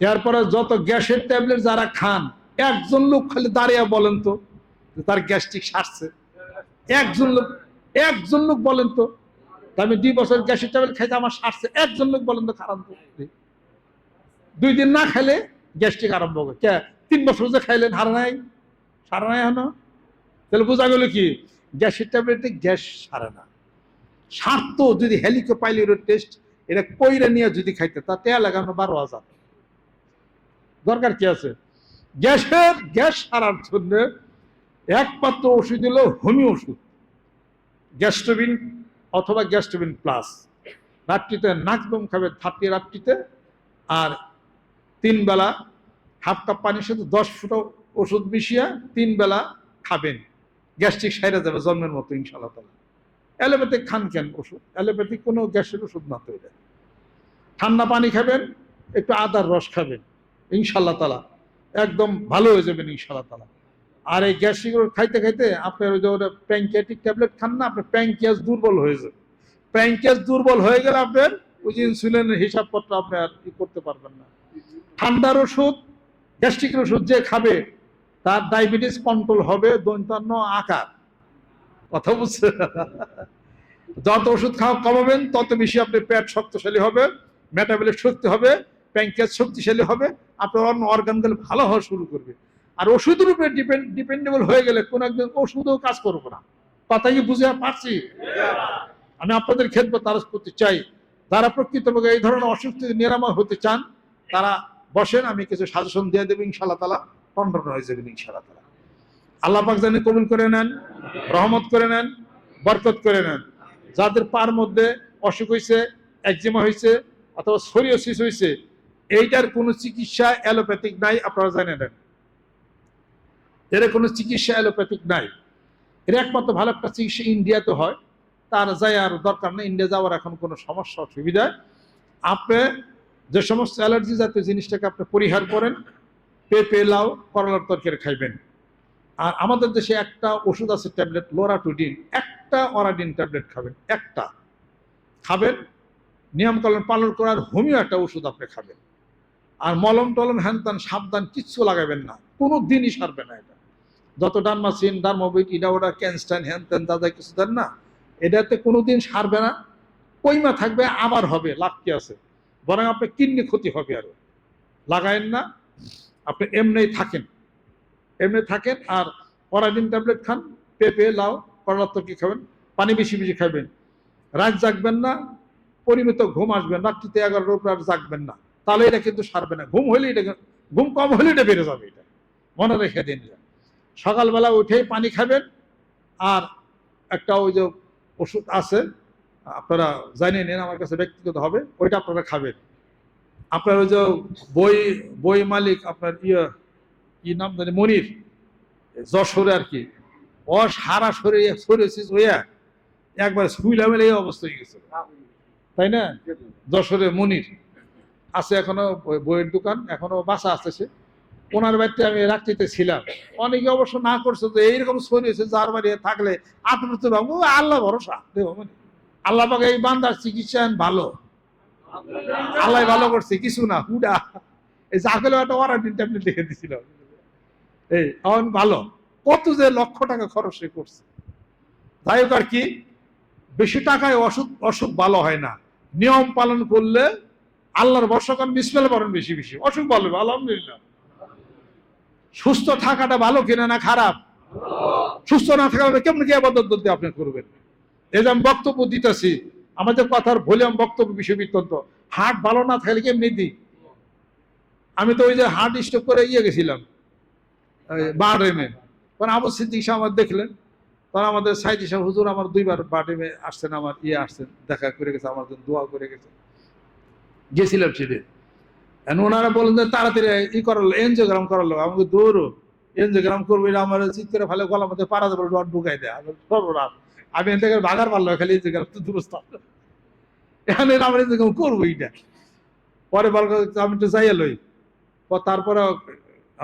এরপরে যত গ্যাসের ট্যাবলেট যারা খান, একজন লোক খালি দাঁড়িয়ে বলেন তো তার গ্যাস্ট্রিক সারছে। একজন লোক একজন লোক বলেন তো আমি দুই বছর গ্যাসের ট্যাবলেট খাইতে আমার সারছে। একজন লোক বলেন তো খারাপ তো। দুই দিন না খাইলে গ্যাস্ট্রিক আরম্ভ হবে। কে? তিন বছর যে খাইলেন হার নাই? সারা নাই হনো তাহলে বোঝা গেল কি? গ্যাসের ট্যাবলেটে গ্যাস সারে না। সারত যদি হেলিকোপাইলির টেস্ট এটা কইরা নিয়ে যদি খাইতে তা তেয়া লাগানো বারো হাজার। দরকার কি আছে? গ্যাসের, গ্যাস সারার জন্য একমাত্র ওষুধ হলো হোমিও ওষুধ। গ্যাস্ট্রোবিন অথবা গ্যাস্ট্রোবিন প্লাস। রাত্রিতে নাক দম খাবে থার্টি রাত্রিতে আর তিন বেলা হাফ কাপ পানির সাথে দশ ফুটো ওষুধ মিশিয়ে তিন বেলা খাবেন। গ্যাস্ট্রিক সাইরা যাবে জন্মের মতো ইনশাল্লাহ তালা অ্যালোপ্যাথিক খান কেন ওষুধ? অ্যালোপ্যাথিক কোনো গ্যাসের ওষুধ না তৈরি ঠান্ডা পানি খাবেন, একটু আদার রস খাবেন। ইনশাল্লাহ তালা একদম ভালো হয়ে যাবেন ইনশাল্লাহ তালা আর এই গ্যাস্ট্রিক খাইতে খাইতে আপনার ওই যে ওটা প্যাঙ্কিয়াটিক ট্যাবলেট খান না, আপনার প্যাঙ্কিয়াস দুর্বল হয়ে যাবে। প্যাঙ্কিয়াস দুর্বল হয়ে গেলে আপনার ওই যে ইনসুলিনের হিসাবপত্র আপনি আর ই করতে পারবেন না। ঠান্ডার ওষুধ, গ্যাস্ট্রিকের ওষুধ যে খাবে, তার ডায়াবেটিস কন্ট্রোল হবে দৈন্তান্ন আকার। কথা বুঝছে যত ওষুধ খাওয়া কমাবেন, তত বেশি আপনার পেট শক্তিশালী হবে মেটাবলিক শক্তি হবে প্যাঙ্কিয়াস শক্তিশালী হবে আপনার অন্য অর্গানগুলো ভালো হওয়া শুরু করবে। আর ওষুধের উপরে ডিপেন্ড ডিপেন্ডেবল হয়ে গেলে কোন একজন ওষুধও কাজ করব না। কথা কি বুঝে পারছি? আমি আপনাদের ক্ষেত্রে তারা করতে চাই। যারা প্রকৃতভাবে এই ধরনের অসুখ থেকে নিরাময় হতে চান, তারা বসেন, আমি কিছু সাজেশন দিয়ে দেবো ইনশাল্লাহ তালা টন্ডন হয়ে যাবেন ইনশাল্লাহ তালা আল্লাহ পাক জানি কবুল করে নেন, রহমত করে নেন, বরকত করে নেন। যাদের পার মধ্যে অসুখ হয়েছে একজিমা হয়েছে অথবা সোরিওসিস হয়েছে এইটার কোনো চিকিৎসা অ্যালোপ্যাথিক নাই, আপনারা জানেন নেন এর কোনো চিকিৎসা অ্যালোপ্যাথিক নাই। এর একমাত্র ভালো একটা চিকিৎসা ইন্ডিয়াতে হয়, তার যাই আর দরকার নেই, ইন্ডিয়া যাওয়ার এখন কোনো সমস্যা, অসুবিধা। আপনি যে সমস্ত অ্যালার্জি জাতীয় জিনিসটাকে আপনি পরিহার করেন, পেঁপে, লাউ, করলার তরকারি খাইবেন। আর আমাদের দেশে একটা ওষুধ আছে ট্যাবলেট, লোরাটুডিন। একটা অরাডিন ট্যাবলেট খাবেন, একটা। খাবেন, নিয়মকানুন পালন করার হোমিও একটা ওষুধ আপনি খাবেন। আর মলম টলম হ্যানতান সাবধান কিচ্ছু লাগাবেন না। কোনো দিনই সারবে না এটা। যত ডানমাসিন ডার্মোবিট ইডা ওটা ক্যানস্টাইন হ্যানতেন দাদা কিছু দেন না। এটাতে কোনো দিন সারবে না। কইমা থাকবে, আবার হবে লাভ কি আছে। বরং আপনার কিডনি ক্ষতি হবে আরও। লাগায়েন না। আপনি এমনি থাকেন। এমনি থাকেন আর পরাদিন ট্যাবলেট খান, পেঁপে, লাউ, করলার তরকি খাবেন, পানি বেশি বেশি খাবেন। রাত জাগবেন না, পরিমিত ঘুম আসবেন রাত্রিতে এগারোটার উপরে আর জাগবেন না। তাহলে এটা কিন্তু সারবে না। ঘুম হলে এটা ঘুম কম হলে এটা বেড়ে যাবে এটা। মনে রেখে দিন। সকালবেলা উঠেই পানি খাবেন আর একটা ওই যে ওষুধ আছে আপনারা জানিয়ে নেন আমার কাছে ব্যক্তিগত হবে ওইটা আপনারা খাবেন। আপনার ওই যে বই বই মালিক আপনার ইয়ে কি নাম জানি মনির যশোরে আর কি ও সারা শরীরে সরেছিস হইয়া একবার শুইলা মেলে এই অবস্থা হয়ে গেছে। তাই না? যশোরে মনির। আছে এখনও, বই- বইয়ের দোকান, এখনও বাসা আছে সে। ওনার বাড়িতে আমি রাত্রিতে ছিলাম অনেকে অবশ্য না করছে যে এইরকম শরীর যার বাড়ি থাকলে আপনার তো ভাবো আল্লাহ ভরসা মানে। আল্লাহ পাকে এই বান্দার চিকিৎসা ভালো। আল্লাহ ভালো করছে, কিছু না, হুডা। এই জাগলে একটা ওয়ারান্টি ট্যাবলেট লিখে দিছিল এই, এখন ভালো। কত যে লক্ষ টাকা খরচ করছে। যাই হোক আর কি, বেশি টাকায় অসুখ অসুখ ভালো হয় না। নিয়ম পালন করলে আল্লাহর বর্ষকান বিসমেল বলেন বেশি বেশি। অসুখ ভালো আলহামদুলিল্লাহ। সুস্থ থাকাটা ভালো কিনা না খারাপ? সুস্থ না থাকলে কেমন কি আবাদত করতে আপনি করবেন? এই যে আমি বক্তব্য দিতেছি, আমাদের কথার ভলিউম বক্তব্য বিষয় বিতন্ত হার্ট ভালো না থাকলে কেমনি দিই? আমি তো ওই যে হার্ট স্ট্রোক করে ইয়ে গেছিলাম বারডেমে তখন আবু সিদ্দিক শাহ আমার দেখলেন। তখন আমাদের সাইদি শাহ হুজুর, আমার দুইবার বারডেমে আসছেন, আমার ইয়ে আসছেন, দেখা করে গেছে, আমার জন্য দোয়া করে গেছে। গেছিলাম সেদিন। ওনারা বলেন যে তাড়াতাড়ি ই করালো এনজিওগ্রাম করালো, আমাকে দৌড়ো এনজিওগ্রাম করব, এটা আমার করে ফেলে গলা মধ্যে পাড়া দেবো, ডট ঢুকাই দেয়। আমি আমি এন থেকে ভাগার পারল খালি এনজিওগ্রাম তো দূরস্থ। এখানে আমার এনজিওগ্রাম করব পরে বল, আমি তো যাইয়া লই। তারপরে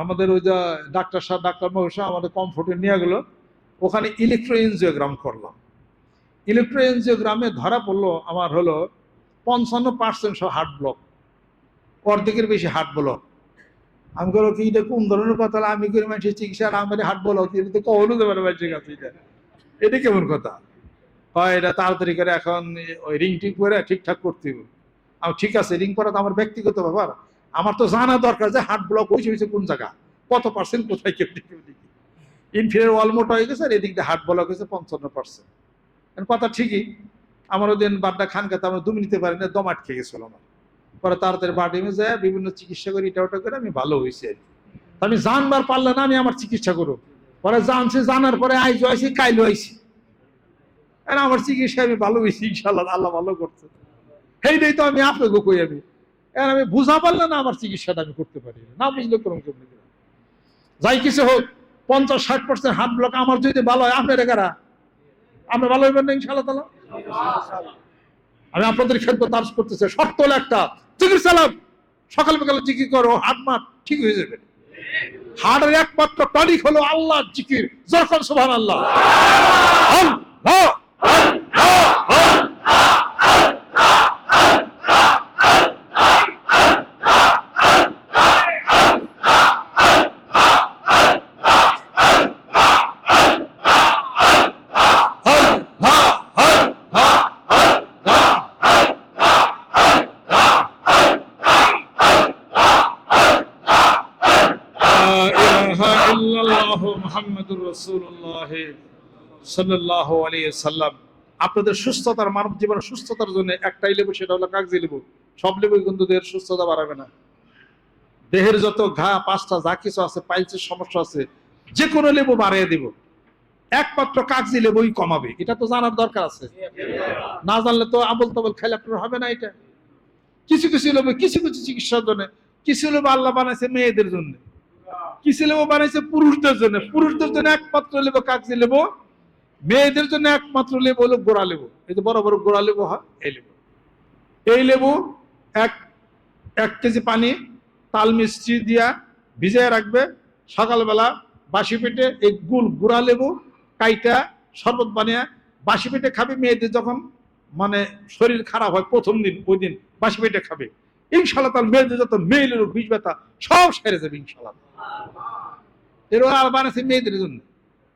আমাদের ওই যে ডাক্তার সাহেব, ডাক্তার মহিষা আমাদের কমফোর্টে নিয়ে গেলো। ওখানে ইলেকট্রো এনজিওগ্রাম করলাম। ইলেকট্রো এনজিওগ্রামে ধরা পড়ল, আমার হলো পঞ্চান্ন পার্সেন্ট সহ হার্ট ব্লক অর্ধেকের বেশি হাট বলো আমি করো কি এটা কোন ধরনের কথা? আমি করি মানুষের চিকিৎসা, আর আমার হাট বলো এটা তো কখনো দেবে না মানুষের কাছে এটা। এটা কেমন কথা? হয় এটা তাড়াতাড়ি করে এখন ওই রিং টিং করে ঠিকঠাক করতে হবে। আমি ঠিক আছে রিং করা তো আমার ব্যক্তিগত ব্যাপার। আমার তো জানা দরকার যে হার্ট ব্লক হয়েছে হয়েছে কোন জায়গা? কত পার্সেন্ট কোথায় কেমনি কেমনি ইনফিরিয়ার ওয়াল মোটা হয়ে গেছে, আর এদিক দিয়ে হার্ট ব্লক হয়েছে পঞ্চান্ন পার্সেন্ট কথা ঠিকই। আমার ওদিন বাড্ডা খান খাতে আমরা দু মিনিটে পারি না, দম আটকে গেছিল আমার। পরে তাড়াতাড়ি বাডিমে যায়, বিভিন্ন চিকিৎসা করে এটা ওটা করে, আমি ভালো হয়েছি। আমি জানবার পারলে না, আমি আমার চিকিৎসা করো পরে জানছি, জানার পরে আইজো আইসি কাইলো আইসি আমার চিকিৎসা আমি ভালো হয়েছি ইনশাল্লাহ আল্লাহ ভালো করছে। সেই সেইটাই তো আমি আপনাকে কই আমি। আর আমি বুঝা পারলে না, আমার চিকিৎসাটা আমি করতে পারি না। বুঝলে কোনো কেমনি যাই কিছু হোক, পঞ্চাশ, ষাট পার্সেন্ট হাত ব্লক আমার যদি ভালো হয়, আপনার কারা? আপনি ভালো হইবেন না ইনশাল্লাহ তালা? আমি আপনাদের ক্ষেত্রে তার করতেছে। শর্ত হলো একটা। চিকিৎসা সালাম সকাল বিকালে জিকির করো, হাত মাঠ ঠিক হয়ে যাবে। হাড়ের একমাত্র টনিক হলো আল্লাহ জিকির। যখন সুবহান আল্লাহ সাল্লাল্লাহু আলাইহি সাল্লাম আপনাদের সুস্থতার মানব জীবনের সুস্থতার জন্য একটাই লেবু, সেটা হলো কাগজি লেবু। সব লেবু কিন্তু দেহের সুস্থতা বাড়াবে না। দেহের যত ঘা, পাঁচটা যা কিছু আছে, পাইলসের সমস্যা আছে যে কোনো লেবু বাড়িয়ে দিব। একমাত্র কাগজি লেবুই কমাবে। এটা তো জানার দরকার আছে। না জানলে তো আবল তাবল খাইলে আপনার হবে না এটা। কিছু কিছু লেবু, কিছু কিছু চিকিৎসার জন্য, কিছু লেবু আল্লাহ বানাইছে মেয়েদের জন্য। কিছু লেবু বানাইছে পুরুষদের জন্য। পুরুষদের জন্য একমাত্র লেবু কাগজি লেবু। মেয়েদের জন্য একমাত্র লেবু হলো গোড়া লেবু। এই যে বড় বড় গোড়া লেবু হয়, এই লেবু। এই লেবু এক এক কেজি পানি, তাল মিষ্টি দিয়া ভিজিয়ে রাখবে। সকালবেলা বাসি পেটে এই গুল গুড়া লেবু কাইটা শরবত বানিয়ে বাসি পেটে খাবে মেয়েদের যখন মানে শরীর খারাপ হয় প্রথম দিন, ওই দিন বাসি পেটে খাবে। ইনশাল্লাহ তার মেয়েদের যত মেয়েলের বিষ ব্যথা, সব সেরে যাবে ইনশাল্লাহ এর আর বানাচ্ছে মেয়েদের জন্য।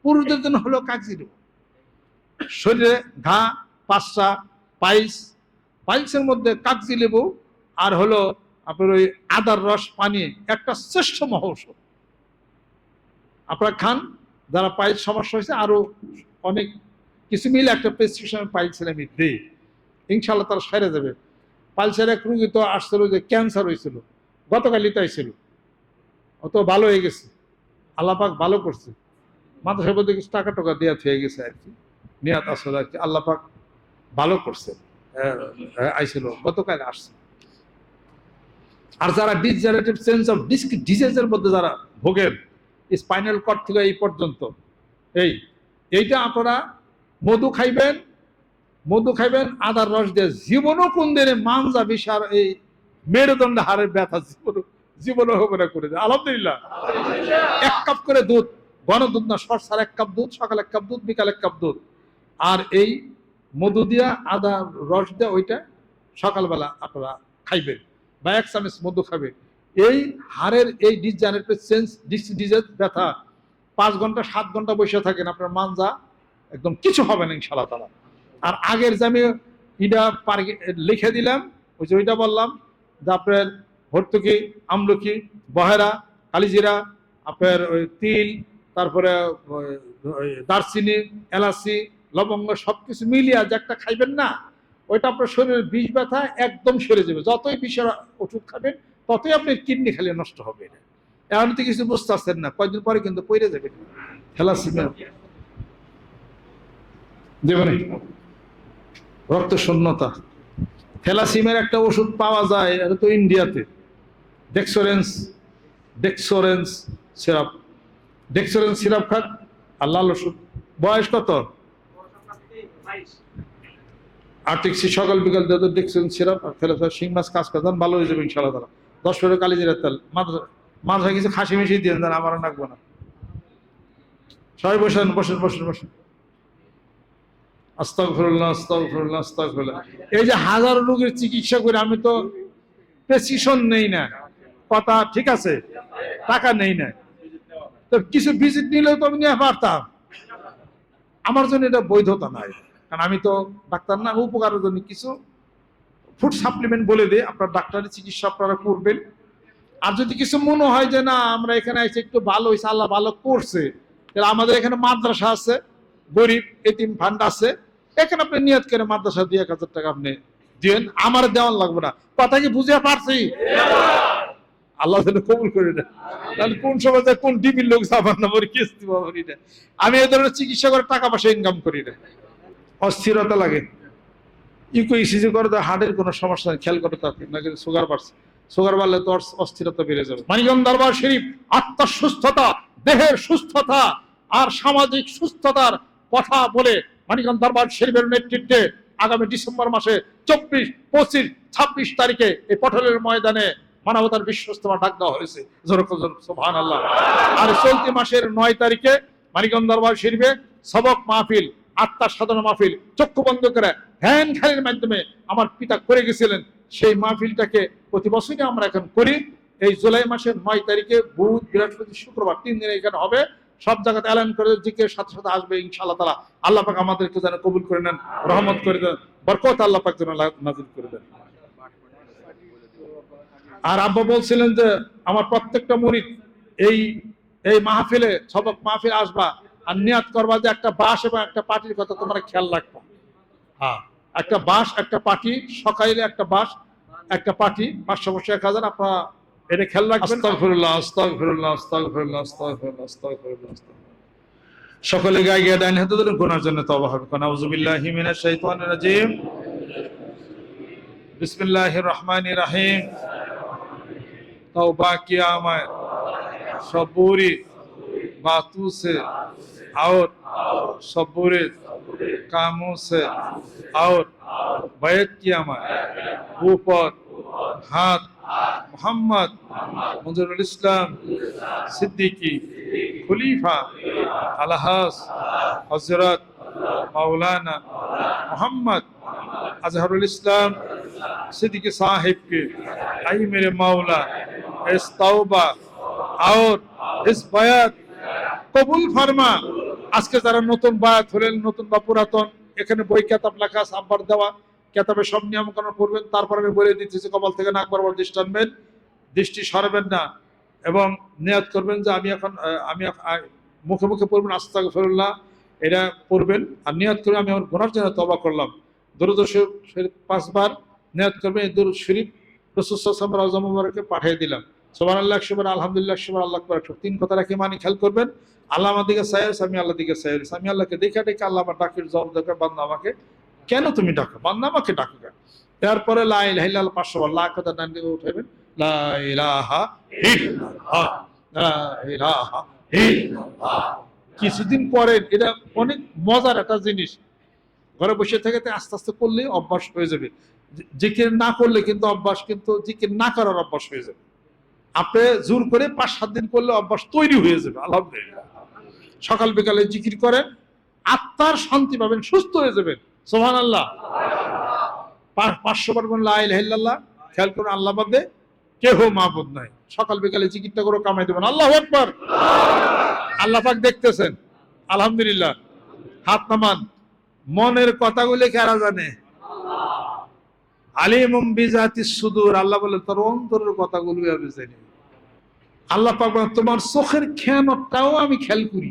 পুরুষদের জন্য হলো কাগজি লেবু। শরীরে ঘা পাঁচটা পাইলস, পাইলসের মধ্যে কাগজি লেবু আর হলো আপনার ওই আদার রস, পানি, একটা শ্রেষ্ঠ মহৌষধ। আপনারা খান, যারা পাইলস সমস্যা হয়েছে, আরও অনেক কিছু মিলে একটা প্রেসক্রিপশন পাইলসের আমি দিই। ইনশাল্লাহ তারা সেরে যাবে। পাইলসের এক রুগী তো আসছিল যে ক্যান্সার হয়েছিল, গতকালই তো আইছিল। ও তো ভালো হয়ে গেছে। আল্লাপাক ভালো করছে। মাদ্রাসার মধ্যে কিছু টাকা টাকা দেওয়া হয়ে গেছে আর কি। নিয়াত আসলে আর কি আল্লাপাক ভালো করছে। হ্যাঁ, হ্যাঁ, আইছিল। গতকাল আসছে। আর যারা ডিজেনারেটিভ সেন্স অফ ডিস্ক ডিজিজের মধ্যে যারা ভোগেন স্পাইনাল কর্ড থেকে এই পর্যন্ত এই এইটা আপনারা মধু খাইবেন মধু খাইবেন আদার রস দিয়ে জীবনও কোন দিনে মানজা বিশার এই মেরুদণ্ড হারের ব্যথা জীবন জীবনও হবে করে দেয়। আলহামদুলিল্লাহ। এক কাপ করে দুধ ঘন দুধ না সরসার এক কাপ দুধ সকাল এক কাপ দুধ বিকাল এক কাপ দুধ। আর এই মধু দিয়া, আদা, রস দিয়ে ওইটা সকালবেলা আপনারা খাইবেন বা এক চামচ মধু খাবেন। এই হাড়ের এই ডিসজেনারেটিভ সেন্স ডিজিজ ব্যথা, পাঁচ ঘণ্টা, সাত ঘণ্টা বসে থাকেন, আপনার মানজা একদম কিছু হবে না ইনশাল্লাহ তালা। আর আগের যে আমি ইটা পার লিখে দিলাম, ওই যে ওইটা বললাম যে আপনার ভর্তুকি, আমলকি, বহেরা, কালিজিরা, আপনার ওই তিল, তারপরে দারচিনি, এলাচি লবঙ্গ সবকিছু মিলিয়ে যে একটা খাইবেন না, ওইটা আপনার শরীরের বিষ ব্যথা একদম সরে যাবে। যতই বিষের ওষুধ খাবেন, ততই আপনার কিডনি খালি নষ্ট হবে এখন তো কিছু বুঝতে পারছেন না কয়েকদিন পরে কিন্তু পড়ে যাবে। থ্যালাসিমিয়া দেবেন রক্ত শূন্যতা। থ্যালাসিমের একটা ওষুধ পাওয়া যায়, এটা তো ইন্ডিয়াতে। ডেক্সোরেন্স ডেক্সোরেন্স সিরাপ। ডেক্সোরেন্স সিরাপ খান আর লাল ওষুধ। বয়স কত? সকাল বিকাল ডেক্সোরেন্স সিরাপ আর থ্যালাসিম শিং মাছ কাজ ভালো হয়ে যাবে ইনশাল্লাহ তারা দশ কালি জিরার কিছু খাসি মিশিয়ে দিয়ে দেন নাকবো না। সবাই বসেন বসেন বসেন বসেন। এই যে হাজারো রোগের চিকিৎসা করে আমি তো প্রেসিশন নেই না। কথা ঠিক আছে, টাকা নেই না। তো কিছু ভিজিট নিলেও তো আমি নিয়ে পারতাম। আমার জন্য এটা বৈধতা নাই। কারণ আমি তো ডাক্তার না, উপকারের জন্য কিছু ফুড সাপ্লিমেন্ট বলে দিই। আপনার ডাক্তারের চিকিৎসা আপনারা করবেন। আর যদি কিছু মনে হয় যে না, আমরা এখানে এসে একটু ভালো হয়েছে আল্লাহ ভালো করছে, তাহলে আমাদের এখানে মাদ্রাসা আছে, গরিব, এতিম ফান্ড আছে। এখানে আপনি নিয়ত করে মাদ্রাসা দিয়ে এক হাজার টাকা আপনি দিয়েন। আমার দেওয়ান লাগবে না। কথা কি বুঝে পারছি? আল্লাহ যেন কবুল করে না তাহলে কোন সময় কোন ডিবির লোক যাবার না কিস্তি বাবরি না আমি এই ধরনের চিকিৎসা করে টাকা পয়সা ইনকাম করি না অস্থিরতা লাগে। ইকো ইসিজি করে তো হার্টের কোনো সমস্যা নেই, খেয়াল করে তাকে, নাকি সুগার বাড়ছে। সুগার বাড়লে তো অস্থিরতা বেড়ে যাবে। মানিকগঞ্জ দরবার শরীফ আত্মার সুস্থতা দেহের সুস্থতা আর সামাজিক সুস্থতার কথা বলে মানিকগঞ্জ দরবার শরীফের নেতৃত্বে আগামী ডিসেম্বর মাসে চব্বিশ, পঁচিশ, ছাব্বিশ তারিখে এই পটলের ময়দানে মানবতার বিশ্বস্তমা ডাক দেওয়া হয়েছে। আর চলতি মাসের নয় তারিখে মানিকগঞ্জ দরবার শরীফে সবক মাহফিল আত্মার সাধনা মাহফিল চক্ষু বন্ধ করে ধ্যান খেলের মাধ্যমে আমার পিতা করে গেছিলেন। সেই মাহফিলটাকে প্রতি বছরই আমরা এখন করি। এই জুলাই মাসের নয় তারিখে বুধ, বৃহস্পতি, শুক্রবার তিন দিন এখানে হবে। সব জায়গাতে এলান করে জিকের সাথে সাথে আসবে ইনশাআল্লাহ তালা আল্লাহ পাক আমাদেরকে যেন কবুল করে নেন, রহমত করে দেন, বরকত আল্লাহ পাক যেন নাজিল করে দেন। আর আব্বা বলছিলেন যে, আমার প্রত্যেকটা মরিদ এই এই মাহফিলে, সবক মাহফিল আসবা। আর নিয়াত করবা যে একটা বাস এবং একটা পার্টির কথা তোমরা খেয়াল রাখব। হ্যাঁ। একটা বাস একটা পার্টি সকালে একটা বাস একটা পার্টি পাঁচশো বছর এক হাজার আপনারা এটা খেয়াল রাখবেন। সকলে গায়ে গিয়ে ডাইন হাতে দিলেন গোনার জন্য তবা হবে। কোন আউজুবিল্লাহ মিনাশ শাইতানির রাজিম। বিসমিল্লাহির রহমানির রহিম। তাও কিয়ামায় সবুরি মাতুসে और सबूरी कामों से और बैत किया मैं ऊपर हाथ मोहम्मद मंजरुल इस्लाम सिद्दीकी खलीफा अलहस हजरत मौलाना मोहम्मद अजहरुल इस्लाम सिद्दीकी साहिब के आई मेरे मौला इस तौबा और इस बयात কবুল ফার্মা আজকে যারা নতুন বায়াত হলেন, নতুন বা পুরাতন, এখানে বই, কেতাব লেখা আব্বার দেওয়া। কেতাবে সব নিয়ম কানুন পড়বেন। তারপর আমি বলে দিচ্ছি যে কপাল থেকে নাক বরাবর দৃষ্টি আনবেন, দৃষ্টি সরাবেন না। এবং নিয়াত করবেন যে আমি এখন আমি মুখে মুখে পড়বেন আস্তাক ফেরুল্লাহ এটা পড়বেন। আর নিয়াত করে আমি আমার গুনার জন্য তবা করলাম। দরুদ শরীফ পাঁচবার নিয়াত করবেন, এই দরুদ শরীফ রসুসাম রাজা পাঠিয়ে দিলাম। সোমান আল্লাহ একশোবার আলহামদুলিল্লাহ একশোবার আল্লাহ একশো তিন কথা রাখি মানে খেয়াল করবেন আল্লাহ আমার দিকে আমি আল্লাহ দিকে আমি আল্লাহকে দেখে ডেকে আল্লাহ আমার ডাকের দেখে বান্দা আমাকে কেন তুমি ডাকো? বান্দা আমাকে ডাকো কেন? তারপরে পাঁচশো কথা। কিছুদিন পরে, এটা অনেক মজার একটা জিনিস। ঘরে বসে থেকে আস্তে আস্তে করলে অভ্যাস হয়ে যাবে। জিকির না করলে কিন্তু অভ্যাস, কিন্তু জিকির না করার অভ্যাস হয়ে যাবে। আপনি জোর করে পাঁচ সাত দিন করলে অভ্যাস তৈরি হয়ে যাবে, আলহামদুলিল্লাহ। সকাল বিকালে জিকির করেন, আত্মার শান্তি পাবেন, সুস্থ হয়ে যাবেন। সোহান আল্লাহ পাঁচশো বার বললে আইল খেয়াল করুন, আল্লাহ বাদে কেহ মাহবুদ নাই। সকাল বিকালে জিকিরটা করে, কামাই দেবেন। আল্লাহ একবার আল্লাহ পাক দেখতেছেন। আলহামদুলিল্লাহ। হাত নামান। মনের কথাগুলি কারা জানে? আলিমুম বিজাতি সুদূর। আল্লাহ বলে, তোর অন্তরের কথাগুলো আমি জানি। আল্লাহ পাক তোমার চোখের খেয়ানটাও আমি খেয়াল করি।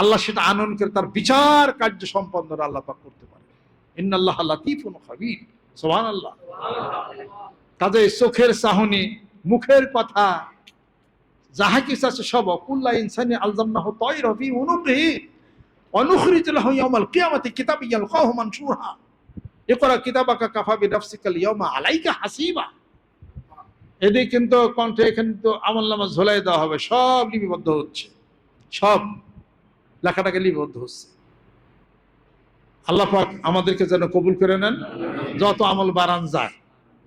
আল্লাহ সেটা আনন্দ করে তার বিচার কার্য সম্পন্ন আল্লাহ পাক করতে পারে। ইন্নাল্লাহ লাতিফুন খাবীর। সুবহানাল্লাহ। কাজে চোখের চাহনি, মুখের কথা, যাহা কিছু আছে সব, কুল্লা ইনসানি আলজামনাহু তায়রা ফি উনুকিহি, অনুখরিজ লাহু ইয়াউমাল কিয়ামাতি কিতাবান ইয়ালকাহু মানশুরা ইকরা কিতাবাকা কাফা বিনাফসিকা আল-ইয়াওমা আলাইকা হাসিবা। এদিকে কিন্তু কণ্ঠে এখানে তো আমল নামা ঝোলাই দেওয়া হবে, সব লিপিবদ্ধ হচ্ছে। সব। লেখাটাকে লিপিবদ্ধ হচ্ছে। আল্লাহ পাক আমাদেরকে যেন কবুল করে নেন। যত আমল বাড়ান যায়,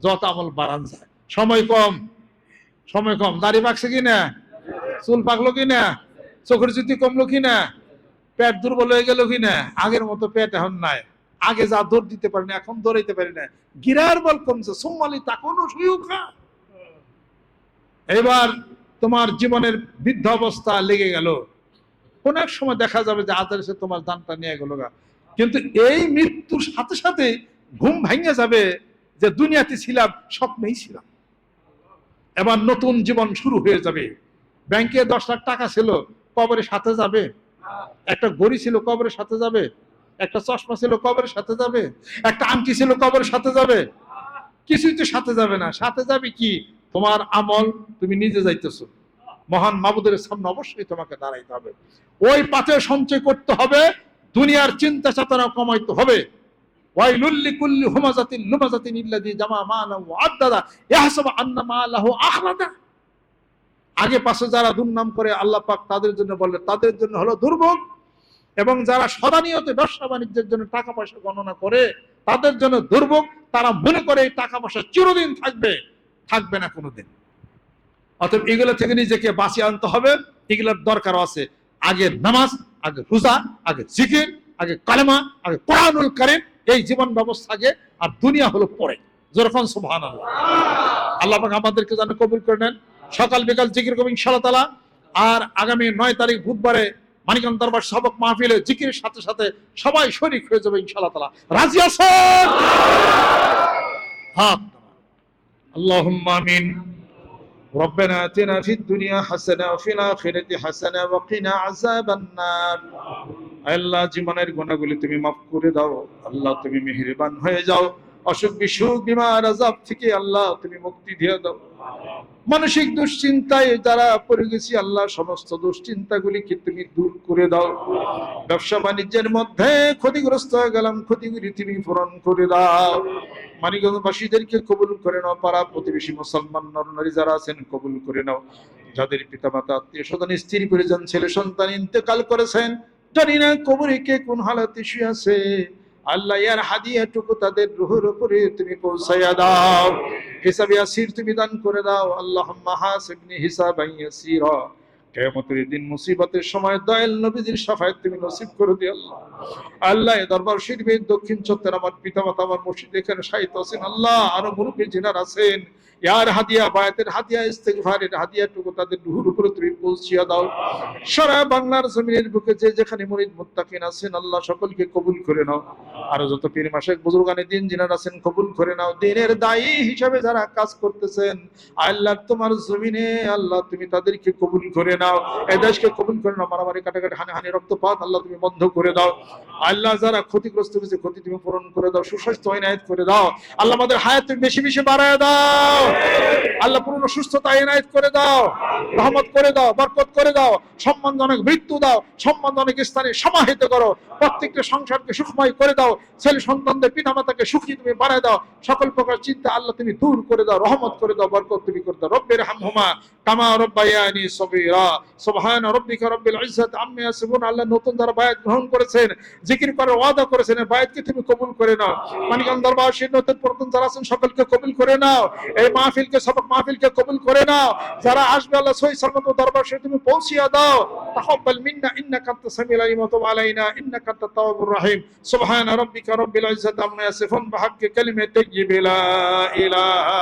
যত আমল বাড়ান যায়। সময় কম সময় কম। দাড়ি পাকছে কি না চুল পাকলো কি না চোখের জ্যোতি কমলো কি না পেট দুর্বল হয়ে গেল কি না আগের মতো পেট এখন নাই। আগে যা দৌড় দিতে পারি না এখন দৌড়াইতে পারি না গিরার বল কমছে সোমালি তাকনো সুইউখা এবার তোমার জীবনের বৃদ্ধ অবস্থা লেগে গেল। কোন এক সময় দেখা যাবে যে আদার এসে তোমার দানটা নিয়ে গেল গা। কিন্তু এই মৃত্যুর সাথে সাথে ঘুম ভাঙে যাবে যে দুনিয়াতে ছিলাম, স্বপ্নেই ছিলাম। এবার নতুন জীবন শুরু হয়ে যাবে। ব্যাংকে দশ লাখ টাকা ছিল কবরের সাথে যাবে। একটা গড়ি ছিল কবরের সাথে যাবে। একটা চশমা ছিল কবরের সাথে যাবে। একটা আংটি ছিল কবরের সাথে যাবে। কিছুই তো সাথে যাবে না। সাথে যাবে কি? তোমার আমল তুমি নিজে যাইতেছো। মহান মাবুদের সামনে অবশ্যই তোমাকে দাঁড়াইতে হবে। ওই পাথে সঞ্চয় করতে হবে, দুনিয়ার চিন্তা চেতনা কমাইতে হবে। ওয়াইলুল্লি কুল্লি হুমাজাতিন লুমাজাতিন ইল্লাযী জামা মালাহু আদ্দাদা, ইয়াহসাবু আন্না মালাহু আখলাদা আগে পাশে যারা দুর্নাম করে আল্লাহ পাক তাদের জন্য বলে, তাদের জন্য হলো দুর্ভোগ। এবং যারা সদানিয়ত ব্যবসা বাণিজ্যের জন্য টাকা পয়সা গণনা করে, তাদের জন্য দুর্ভোগ। তারা মনে করে এই টাকা পয়সা চিরদিন থাকবে থাকবে না কোনোদিন। অতএব এগুলো থেকে নিজেকে বাঁচিয়ে আনতে হবে। এগুলোর দরকার আছে। আগে নামাজ, আগে রোজা, আগে জিকির, আগে কালেমা, আগে কোরআনুল কারিম, এই জীবন ব্যবস্থাকে আর দুনিয়া হলো পরে। জোরফান সুহান আল্লাহ আল্লাহ আমাদেরকে যেন কবুল করে নেন। সকাল, বিকাল জিকির কবি ইনশাল্লাহ তালা আর আগামী নয় তারিখ বুধবারে মানিকান দরবার সবক মাহফিলে জিকির সাথে সাথে সবাই শরিক হয়ে যাবে ইনশাল্লাহ তালা রাজি আসন হাত হ্যাঁ। আল্লাহ আমিন। ربنا آتنا في الدنيا حسنة وفي الآخرة حسنة وقنا عذاب النار আল্লাহ জীবনের গুণাগুলি তুমি মাফ করে দাও আল্লাহ তুমি মেহেরবান হয়ে যাও অসুখ বিসুখ বিমার আজাব থেকে আল্লাহ তুমি মুক্তি দিয়ে দাও। মানসিক দুশ্চিন্তায় যারা পড়ে গেছি, আল্লাহ সমস্ত দুশ্চিন্তাগুলিকে তুমি দূর করে দাও। ব্যবসা বাণিজ্যের মধ্যে ক্ষতিগ্রস্ত হয়ে গেলাম, ক্ষতিগুলি তুমি পূরণ করে দাও। মানিকগঞ্জবাসীদেরকে কবুল করে নাও, পাড়া প্রতিবেশী মুসলমান নরনারী যারা আছেন, কবুল করে নাও। যাদের পিতামাতা আত্মীয় স্বজন স্ত্রী পরিজন, ছেলে সন্তান ইন্তেকাল করেছেন, জানি না কবরে কে কোন হালাতে শুয়ে আছে। আল্লাহ ইয়ার হাদিয়াটুকু তাদের রুহের উপরে তুমি পৌঁছাইয়া দাও। হিসাবে ইয়াসির তুমি দান করে দাও। আল্লাহ মাহাসিবনি হিসাব ইয়াসির। কেয়ামতের দিন মুসিবতের সময় দয়াল নবীজির সাফায়াত তুমি নসিব করে দিও আল্লাহ। আল্লাহ দরবার শরীফের দক্ষিণ চত্বর আমার পিতা মাতা আমার মসজিদ এখানে সাহিত্য আছেন। আল্লাহ আরও মুরব্বী জিনার আছেন। ইয়ার হাদিয়া, বায়াতের হাদিয়া হাদিয়াটুকু তাদের উপরে তুমি পৌঁছিয়া দাও। সারা বাংলার জমিনের বুকে যে যেখানে মরিদ মুত্তাকিন আছেন, আল্লাহ সকলকে কবুল করে নাও। আর যত পীর বুজুর্গানে দিন আছেন, কবুল করে নাও। দিনের দায়ী হিসাবে যারা কাজ করতেছেন, আল্লাহ তোমার জমিনে, আল্লাহ তুমি তাদেরকে কবুল করে নাও। এ দেশকে কবুল করে নাও, মারামারি কাটাকাটি, হানি হানি রক্তপাত আল্লাহ তুমি বন্ধ করে দাও। আল্লাহ যারা ক্ষতিগ্রস্ত হয়েছে, ক্ষতি তুমি পূরণ করে দাও, সুস্বাস্থ্য এনায়েত করে দাও। আল্লাহ আমাদের হায়াত তুমি বেশি বেশি বাড়ায় দাও। আল্লাহ পূর্ণ সুস্থতা এনায়ত করে দাও, রহমত করে দাও, বরকত করে দাও, সম্মানজনক মৃত্যু দাও, সম্মানজনক স্থানে সমাহিত করো, প্রত্যেকটা সংসারকে সুখময় করে দাও, ছেলে সন্তানদের পিতা মাতাকে সুখী তুমি বাড়ায় দাও, সকল প্রকার চিন্তা আল্লাহ তুমি দূর করে দাও, রহমত করে দাও, বরকত তুমি করে দাও। রব্বের হামহুমা কামা রব্বায়ানি সবিরা সুবহান রব্বিকা রব্বিল ইজ্জাত আম্মা ইয়াসিফুন। আল্লাহ নতুন যারা বায়াত গ্রহণ করেছেন, জিকির করার ওয়াদা করেছেন, এই বায়াতকে তুমি কবুল করে নাও। মানিকান দরবার শীর্ণ নতুন প্রথম যারা আছেন, সকলকে কবুল করে নাও। এই মাহফিলকে, সবক মাহফিলকে কবুল করে নাও। যারা আসবে, আল্লাহ সহি সালামত দরবার শরীফ তুমি পৌঁছিয়া দাও। তাকাব্বাল মিন্না, ইন্নাকা আনতাস সামিউল আলিম, ওয়া তুব আলাইনা, ইন্নাকা আনতাত তাওয়াবুর রহিম। সুবহান রাব্বিকা রব্বিল ইজ্জাতি আম্মা ইয়াসিফুন। বিহাক্কি কালিমাতি তাইয়্যিব, লা ইলাহা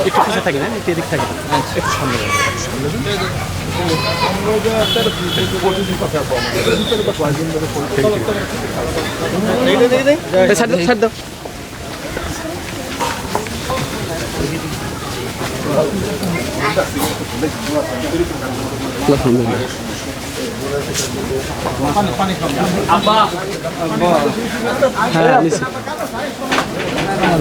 একটু পিছিয়ে থাকি না একটু থাকি। একটু সামনে হ্যাঁ